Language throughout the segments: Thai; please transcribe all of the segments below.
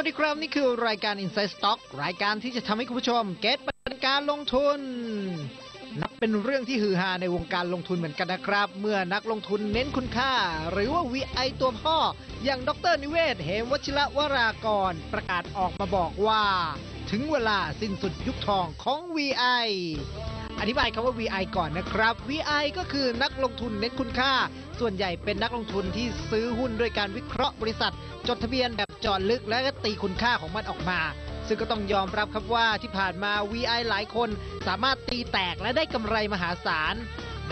วัสดีครับ นี่คือรายการ Inside Stock รายการที่จะทำให้คุณผู้ชม เก็ตประเด็นการลงทุน นับเป็นเรื่องที่ฮือฮาในวงการลงทุนเหมือนกันนะครับ เมื่อนักลงทุนเน้นคุณค่า หรือว่า VI ตัวพ่อ อย่างดรนิเวศเหมวชิระวรากร ประกาศออกมาบอกว่า ถึงเวลาสิ้นสุดยุคทองของ VI อธิบายคำว่า VI ก่อนนะครับ VI ก็คือนักลงทุนเน้นคุณค่า ส่วนใหญ่เป็นนักลงทุนที่ซื้อหุ้นด้วยการวิเคราะห์บริษัท จดทะเบียนแบบจาะลึกและก็ตีคุณค่าของมันออกมา ซึ่งก็ต้องยอมรับครับว่าที่ผ่านมา VI หลายคนสามารถตีแตกและได้กำไรมหาศาล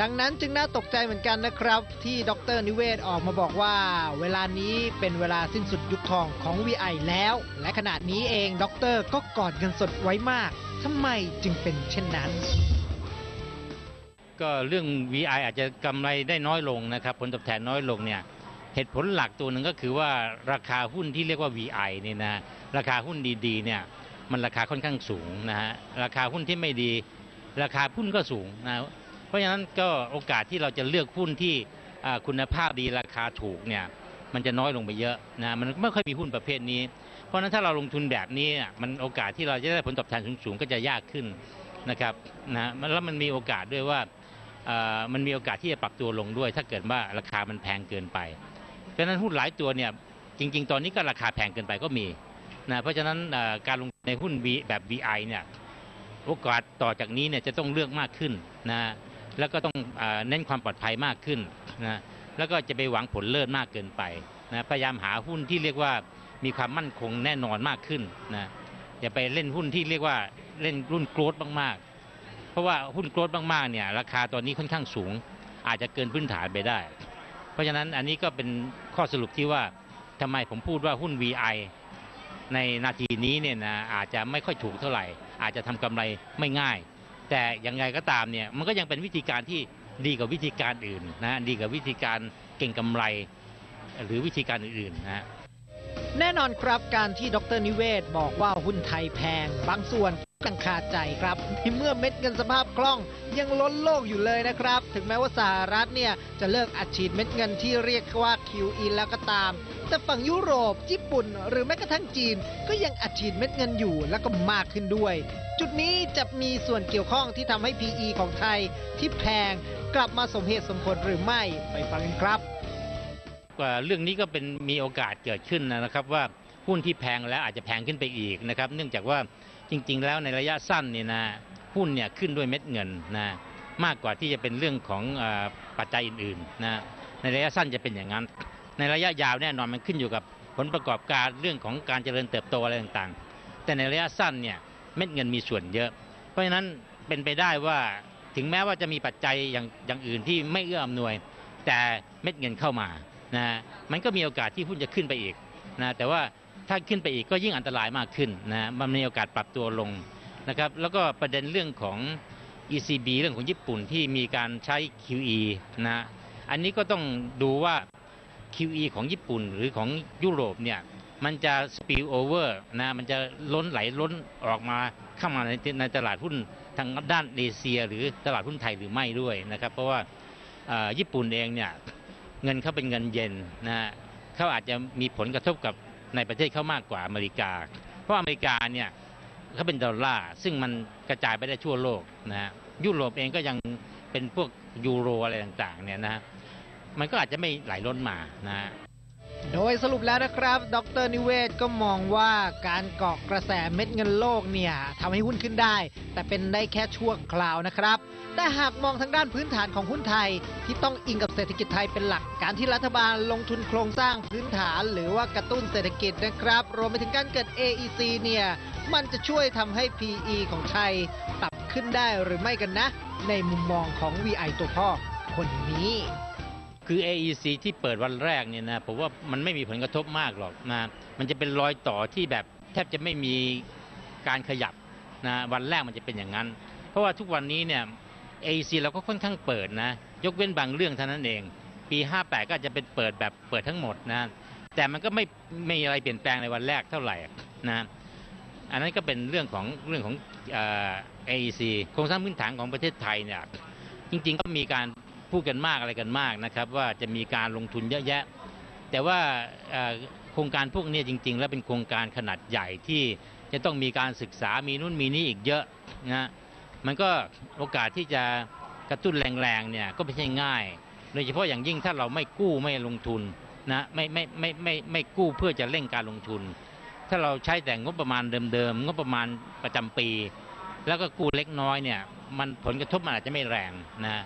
ดังนั้นจึงน่าตกใจเหมือนกันนะครับ ที่ดรนิเวศออกมาบอกว่า เวลานี้เป็นเวลาสิ้นสุดยุคทองของ VI แล้ว และขณะนี้เองดรก็กอดเงินสดไว้มากทำไมจึงเป็นเช่นนั้นก็เรื่อง VI อาจจะกำไรได้น้อยลงนะครับ ผลตอบแทนน้อยลงเนี่ย เหตุผลหลักตัวหนึ่งก็คือว่าราคาหุ้นที่เรียกว่า VI เนี่ยนะราคาหุ้นดีๆเนี่ยมันราคาค่อนข้างสูงนะฮะราคาหุ้นที่ไม่ดี ราคาหุ้นก็สูงนะเพราะฉะนั้นก็โอกาสที่เราจะเลือกหุ้นที่คุณภาพดีราคาถูกเนี่ยมันจะน้อยลงไปเยอะนะมันไม่ค่อยมีหุ้นประเภทนี้ เพราะฉะนั้นถ้าเราลงทุนแบบนี้มันโอกาสที่เราจะได้ผลตอบแทนสูงๆก็จะยากขึ้นนะครับนะแล้วมันมีโอกาสด้วยว่ามันมีโอกาสที่จะปรับตัวลงด้วย ถ้าเกิดว่าราคามันแพงเกินไป เพราะฉะนั้นหุ้นหลายตัวเนี่ยจริง ๆ ตอนนี้ก็ราคาแพงเกินไปก็มีนะเพราะฉะนั้นการลงในหุ้น V แบบ VI เนี่ยโอกาสต่อจากนี้เนี่ยจะต้องเลือกมากขึ้นนะแล้วก็ต้องเออเน้นความปลอดภัยมากขึ้นนะแล้วก็จะไปหวังผลเลิศมากเกินไปนะพยายามหาหุ้นที่เรียกว่ามีความมั่นคงแน่นอนมากขึ้นนะอย่าไปเล่นหุ้นที่เรียกว่าเล่นรุ่นโกรดมากๆ เพราะว่าหุ้นโกรดมากๆเนี่ยราคาตอนนี้ค่อนข้างสูง อาจจะเกินพื้นฐานไปได้ เพราะฉะนั้นอันนี้ก็เป็นข้อสรุปที่ว่าทำไมผมพูดว่าหุ้น VI ในนาทีนี้เนี่ยนะอาจจะไม่ค่อยถูกเท่าไหร่ อาจจะทำกำไรไม่ง่าย แต่อย่างไรก็ตามเนี่ยมันก็ยังเป็นวิธีการที่ดีกว่าวิธีการอื่นนะดีกว่าวิธีการเก่งกำไร หรือวิธีการอื่นๆนะ แน่นอนครับการที่ดรนิเวศบอกว่าหุ้นไทยแพง บางส่วนกังคาใจครับที่เมื่อเม็ดเงินสภาพคล่องยังล้นโลกอยู่เลยนะครับ ถึงแม้ว่าสหรัฐเนี่ย จะเลิกอัดฉีดเม็ดเงินที่เรียกว่า QE แล้วก็ตาม แต่ฝั่งยุโรป ญี่ปุ่น หรือแม้กระทั่งจีน ก็ยังอัดฉีดเม็ดเงินอยู่แล้วก็มากขึ้นด้วย จุดนี้จะมีส่วนเกี่ยวข้องที่ทำให้ PE ของไทยที่แพงกลับมาสมเหตุสมผลหรือไม่ไปฟังกันครับ เรื่องนี้ก็เป็นมีโอกาสเกิดขึ้นนะครับว่าหุ้นที่แพงแล้วอาจจะแพงขึ้นไปอีกนะครับ เนื่องจากว่าจริง ๆ แล้วในระยะสั้นเนี่ยนะหุ้นเนี่ยขึ้นด้วยเม็ดเงินนะมากกว่าที่จะเป็นเรื่องของอปัจจัยอื่นๆนะในระยะสั้นจะเป็นอย่างนั้น ในระยะยาวแน่นอนมันขึ้นอยู่กับผลประกอบการเรื่องของการเจริญเติบโตอะไรต่างๆ แต่ในระยะสั้นเนี่ยเม็ดเงินมีส่วนเยอะ เพราะฉะนั้นเป็นไปได้ว่าถึงแม้ว่าจะมีปัจจัยอย่างอย่างอื่นที่ไม่เอื้ออำนวย แต่เม็ดเงินเข้ามา นะมันก็มีโอกาสที่หุ้นจะขึ้นไปอีกนะแต่ว่าถ้าขึ้นไปอีกก็ยิ่งอันตรายมากขึ้นนะมันมีโอกาสปรับตัวลงนะครับแล้วก็ประเด็นเรื่องของ ECB เรื่องของญี่ปุ่นที่มีการใช้ QE นะอันนี้ก็ต้องดูว่า QE ของญี่ปุ่นหรือของยุโรปเนี่ยมันจะ spill over นะมันจะล้นไหลล้นออกมาเข้ามาในในตลาดหุ้นทางด้านเอเชีย หรือตลาดหุ้นไทยหรือไม่ด้วยนะครับ เพราะว่าญี่ปุ่นเองเนี่ย เงินเขาเป็นเงินเยนนะฮะเขาอาจจะมีผลกระทบกับในประเทศเขามากกว่าอเมริกา เพราะอเมริกาเนี่ยเขาเป็นดอลลาร์ซึ่งมันกระจายไปได้ทั่วโลกนะฮะยุโรปเองก็ยังเป็นพวกยูโรอะไรต่างๆเนี่ยนะฮะมันก็อาจจะไม่ไหลล้นมานะฮะ โดยสรุปแล้วนะครับ ดรนิเวศก็มองว่าการเกาะกระแสเม็ดเงินโลกเนี่ยทำให้หุ้นขึ้นได้ แต่เป็นได้แค่ชั่วคราวนะครับ แต่หากมองทางด้านพื้นฐานของหุ้นไทย ที่ต้องอิงกับเศรษฐกิจไทยเป็นหลัก การที่รัฐบาลลงทุนโครงสร้างพื้นฐาน หรือว่ากระตุ้นเศรษฐกิจนะครับ รวมไปถึงการเกิด AEC เนี่ยมันจะช่วยทำให้ PE ของไทยปรับขึ้นได้หรือไม่กันนะ ในมุมมองของ VI ตัวพ่อคนนี้ คือ AEC ที่เปิดวันแรกเนี่ยนะผมว่ามันไม่มีผลกระทบมากหรอกนะมันจะเป็นรอยต่อที่แบบแทบจะไม่มีการขยับนะวันแรกมันจะเป็นอย่างนั้น เพราะว่าทุกวันนี้เนี่ย AEC เราก็ค่อนข้างเปิดนะ ยกเว้นบางเรื่องเท่านั้นเอง ปี 58 ก็อาจจะเป็นเปิดแบบเปิดทั้งหมดนะแต่มันก็ไม่ไม่มีอะไรเปลี่ยนแปลงในวันแรกเท่าไหร่นะอันนั้นก็เป็นเรื่องของเรื่องของเอ่อ AEC โครงสร้างพื้นฐานของประเทศไทยเนี่ยจริงๆก็มีการ พูดกันมากอะไรกันมากนะครับว่าจะมีการลงทุนเยอะแยะ แต่ว่าโครงการพวกนี้จริง ๆ แล้วเป็นโครงการขนาดใหญ่ที่จะต้องมีการศึกษามีนู่นมีนี่อีกเยอะนะมันก็โอกาสที่จะกระตุ้นแรงๆเนี่ยก็ไม่ใช่ง่าย โดยเฉพาะอย่างยิ่งถ้าเราไม่กู้ไม่ลงทุนนะไม่ไม่ไม่ไม่ไม่กู้เพื่อจะเร่งการลงทุน ถ้าเราใช้แต่งบประมาณเดิมๆงบประมาณประจำปี แล้วก็กู้เล็กน้อยเนี่ยมันผลกระทบมันอาจจะไม่แรงนะ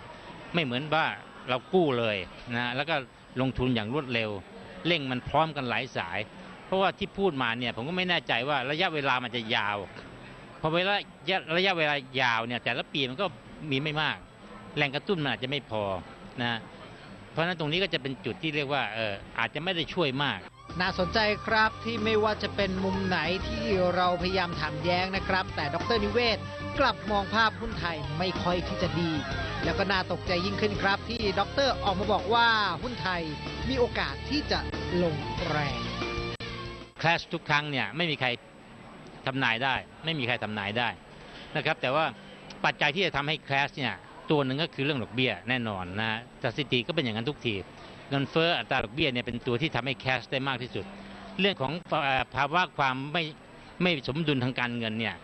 ไม่เหมือนว่าเรากู้เลยนะแล้วก็ลงทุนอย่างรวดเร็ว เร่งมันพร้อมกันหลายสาย เพราะว่าที่พูดมาเนี่ยผมก็ไม่แน่ใจว่าระยะเวลามันจะยาวพอเวลาระยะเวลายาวเนี่ยแต่ละปีมันก็มีไม่มาก แรงกระตุ้นมันอาจจะไม่พอนะเพราะฉะนั้นตรงนี้ก็จะเป็นจุดที่เรียกว่าเอออาจจะไม่ได้ช่วยมาก น่าสนใจครับที่ไม่ว่าจะเป็นมุมไหนที่เราพยายามถามแย้งนะครับ แต่ดรนิเวศกลับมองภาพหุ้นไทยไม่ค่อยที่จะดี แล้วก็น่าตกใจยิ่งขึ้นครับ ที่ด็อกเตอร์ออกมาบอกว่าหุ้นไทยมีโอกาสที่จะลงแรงคลาสทุกครั้งเนี่ยไม่มีใครทำนายได้ ไม่มีใครทำนายได้นะครับแต่ว่าปัจจัยที่จะทำให้คลาสเนี่ยตัวหนึ่งก็คือเรื่องดอกเบี้ยแน่นอนนะสถิติก็เป็นอย่างนั้นทุกทีเงินเฟ้ออัตราดอกเบี้ยเนี่ยเป็นตัวที่ทำให้แคชได้มากที่สุด เรื่องของภาวะความไม่ไม่สมดุลทางการเงินเนี่ย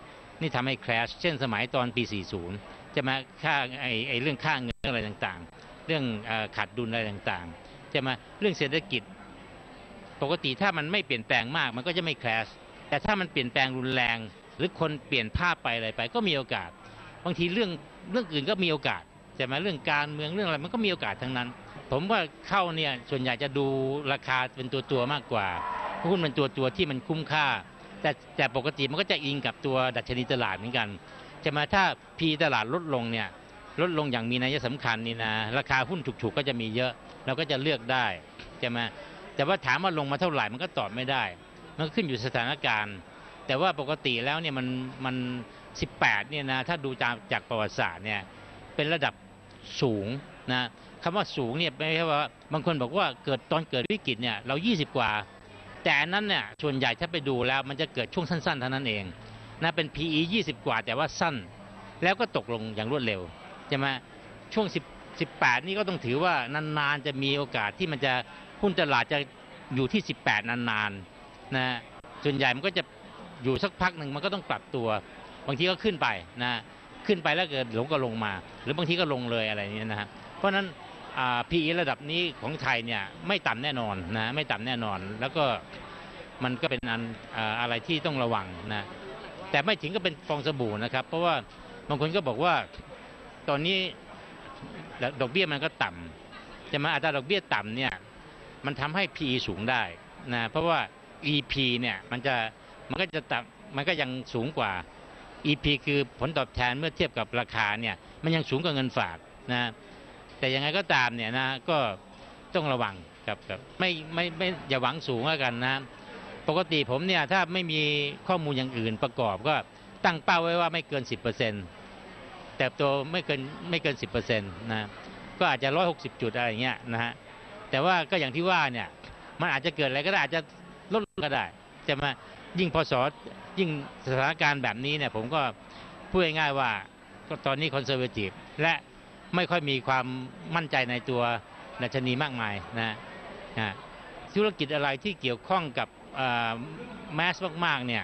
นี่ทำให้แคชเช่นสมัยตอนปี 40 จะมาค่าไอ้ไอเรื่องค่าเงินอะไรต่างๆ เรื่องขาดดุลอะไรต่างๆ จะมาเรื่องเศรษฐกิจ ปกติถ้ามันไม่เปลี่ยนแปลงมากมันก็จะไม่แครชแต่ถ้ามันเปลี่ยนแปลงรุนแรง หรือคนเปลี่ยนภาพไปอะไรไป ก็มีโอกาส บางทีเรื่องเรื่องอื่นก็มีโอกาสใช่ไหมเรื่องการเมืองเรื่องอะไรมันก็มีโอกาสทั้งนั้น ผมว่าเข้าเนี่ยส่วนใหญ่จะดูราคาเป็นตัวตัวมากกว่าหุ้นเป็นตัวตัวที่มันคุ้มค่า แต่แต่ปกติมันก็จะอิงกับตัวดัชนีตลาดเหมือนกัน ช่ไหมถ้า P ตลาดลดลงเนี่ยลดลงอย่างมีนัยสำคัญนี่นะราคาหุ้นถูกๆก็จะมีเยอะ เราก็จะเลือกได้ใช่ไหมแต่ว่าถามว่าลงมาเท่าไหร่มันก็ตอบไม่ได้ มันขึ้นอยู่สถานการณ์ แต่ว่าปกติแล้วเนี่ยมันมัน 18เนี่ยนะถ้าดูจากจากประวัติศาสตร์เนี่ยเป็นระดับสูงนะคำว่าสูงเนี่ยไม่ใช่ว่าบางคนบอกว่าเกิดตอนเกิดวิกฤตเนี่ยเรา 20 กว่า แต่นั้นเนี่ยส่วนใหญ่ถ้าไปดูแล้วมันจะเกิดช่วงสั้นๆเท่านั้นเอง นะเป็น PE 20 กว่าแต่ว่าสั้น แล้วก็ตกลงอย่างรวดเร็วใช่ไหมช่วง 10 18 นี่ก็ต้องถือว่านานๆจะมีโอกาสที่มันจะหุ้นตลาดจะอยู่ที่ 18 นานๆนะฮะส่วนใหญ่มันก็จะอยู่สักพักหนึ่งมันก็ต้องปรับตัว บางทีก็ขึ้นไปนะขึ้นไปแล้วเกิดหลงก็ลงมา หรือบางทีก็ลงเลยอะไรอย่างเงี้ยนะฮะเพราะฉะนั้น PE ระดับนี้ของไทยเนี่ยไม่ต่ำแน่นอนนะไม่ต่ำแน่นอน แล้วก็มันก็เป็นอันอะไรที่ต้องระวังนะ แต่ไม่ถึงก็เป็นฟองสบู่นะครับ เพราะว่าบางคนก็บอกว่าตอนนี้ดอกเบี้ยมันก็ต่ำจะมาอัตราดอกเบี้ยต่ำเนี่ยมันทำให้ PE สูงได้นะเพราะว่า EP เนี่ยมันจะมันก็จะต่ำมันก็ยังสูงกว่า EP คือผลตอบแทนเมื่อเทียบกับราคาเนี่ยมันยังสูงกว่าเงินฝากนะแต่ยังไงก็ตามเนี่ยนะก็ต้องระวังกับกับไม่ไม่ไม่อย่าหวังสูงแล้วกันนะ ปกติผมเนี่ยถ้าไม่มีข้อมูลอย่างอื่นประกอบก็ตั้งเป้าไว้ว่าไม่เกิน 10%เติบโตไม่เกินไม่เกิน 10%นะก็อาจจะ 160 จุดอะไรอย่างเงี้ยนะฮะแต่ว่าก็อย่างที่ว่าเนี่ยมันอาจจะเกิดอะไรก็ได้อาจจะลดลงก็ได้ใช่ไหมยิ่งพศยิ่งสถานการณ์แบบนี้เนี่ยผมก็พูดง่ายๆว่าก็ตอนนี้คอนเซอร์เวทีฟและไม่ค่อยมีความมั่นใจในตัวดัชนีมากมายนะนะธุรกิจอะไรที่เกี่ยวข้องกับ แมสมากๆเนี่ย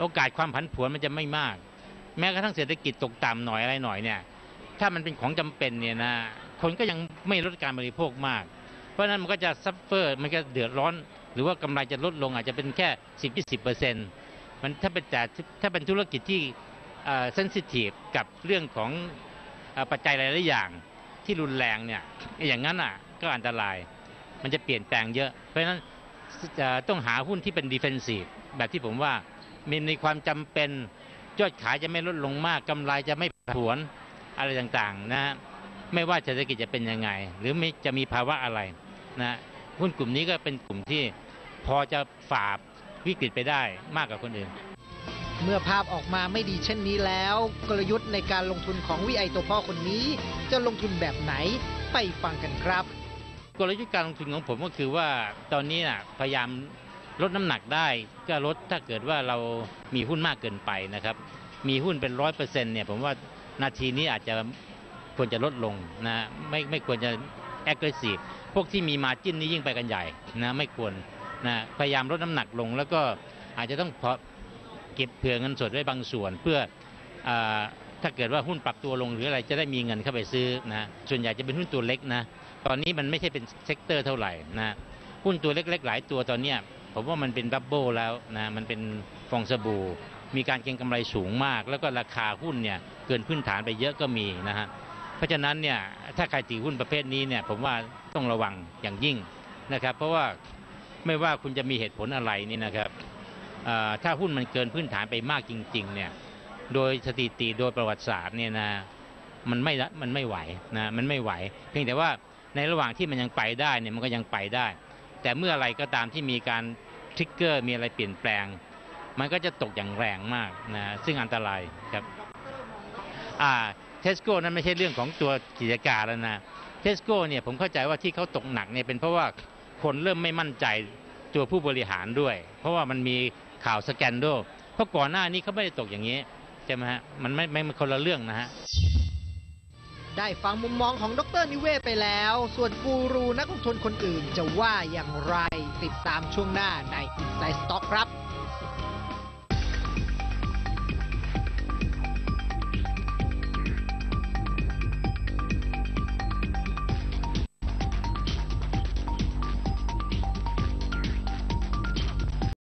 โอกาสความผันผวนมันจะไม่มาก แม้กระทั่งเศรษฐกิจตกต่ำหน่อยอะไรหน่อยเนี่ยถ้ามันเป็นของจำเป็นเนี่ยนะคนก็ยังไม่ลดการบริโภคมาก เพราะฉะนั้นมันก็จะซัฟเฟอร์มันก็เดือดร้อน หรือว่ากำไรจะลดลงอาจจะเป็นแค่10 20เปอร์เซ็นต์มันถ้าเป็นแต่ถ้าเป็นธุรกิจที่เซนซิทีฟกับเรื่องของอ่อปัจจัยหลายๆอย่างที่รุนแรงเนี่ยอย่างนั้นอะก็อันตราย มันจะเปลี่ยนแปลงเยอะเพราะฉะนั้น จะต้องหาหุ้นที่เป็นดิเฟนซีฟแบบที่ผมว่ามีในความจำเป็นยอดขายจะไม่ลดลงมากกำไรจะไม่ผันผวนอะไรต่างๆนะฮะไม่ว่าเศรษฐกิจจะเป็นยังไง หรือไม่จะมีภาวะอะไรนะหุ้นกลุ่มนี้ก็เป็นกลุ่มที่พอจะฝ่าวิกฤตไปได้มากกว่าคนอื่น เมื่อภาพออกมาไม่ดีเช่นนี้แล้ว กลยุทธ์ในการลงทุนของวิไอตัวพ่อคนนี้ จะลงทุนแบบไหนไปฟังกันครับ กลยุทธ์การลงทุนของผมก็คือว่าตอนนี้นะพยายามลดน้ำหนักได้ก็ลดถ้าเกิดว่าเรามีหุ้นมากเกินไปนะครับ มีหุ้นเป็นร้อยเปอร์เซ็นต์เนี่ยผมว่านาทีนี้อาจจะควรจะลดลงนะไม่ไม่ควรจะ aggressive พวกที่มีมาจิ้นนี่ยิ่งไปกันใหญ่นะไม่ควรนะพยายามลดน้ำหนักลง แล้วก็อาจจะต้องพอเก็บเผื่อเงินสดไว้บางส่วนเพื่ออ ถ้าเกิดว่าหุ้นปรับตัวลงหรืออะไรจะได้มีเงินเข้าไปซื้อนะส่วนใหญ่จะเป็นหุ้นตัวเล็กนะตอนนี้มันไม่ใช่เป็นเซกเตอร์เท่าไหร่นะหุ้นตัวเล็ก ๆ หลายตัวตอนเนี้ยผมว่ามันเป็นบับเบิลแล้วนะมันเป็นฟองสบู่ มีการเก็งกำไรสูงมาก แล้วก็ราคาหุ้นเนี่ยเกินพื้นฐานไปเยอะก็มีนะฮะเพราะฉะนั้นเนี่ยถ้าใครถือหุ้นประเภทนี้เนี่ยผมว่าต้องระวังอย่างยิ่งนะครับ เพราะว่าไม่ว่าคุณจะมีเหตุผลอะไรนี่นะครับถ้าหุ้นมันเกินพื้นฐานไปมากจริง ๆ เนี่ย โดยสถิติโดยประวัติศาสตร์เนี่ยนะมันไม่มันไม่ไหวนะมันไม่ไหว เพียงแต่ว่าในระหว่างที่มันยังไปได้เนี่ยมันก็ยังไปได้ แต่เมื่ออะไรก็ตามที่มีการทริกเกอร์มีอะไรเปลี่ยนแปลง มันก็จะตกอย่างแรงมากนะซึ่งอันตรายครับอ่าเทสโก้นั้นไม่ใช่เรื่องของตัวกิจการแล้วนะเทสโก้เนี่ยผมเข้าใจว่าที่เขาตกหนักเนี่ยเป็นเพราะว่าคนเริ่มไม่มั่นใจตัวผู้บริหารด้วย เพราะว่ามันมีข่าวสแกนโดลเพราะก่อนหน้านี้เขาไม่ได้ตกอย่างนี้ ใช่ไหมฮะมันไม่ไม่มันคนละเรื่องนะฮะได้ฟังมุมมองของดรนิเวศไปแล้ว ส่วนกูรูนักลงทุนคนอื่นจะว่าอย่างไรติดตามช่วงหน้าใน Inside Stock ครับ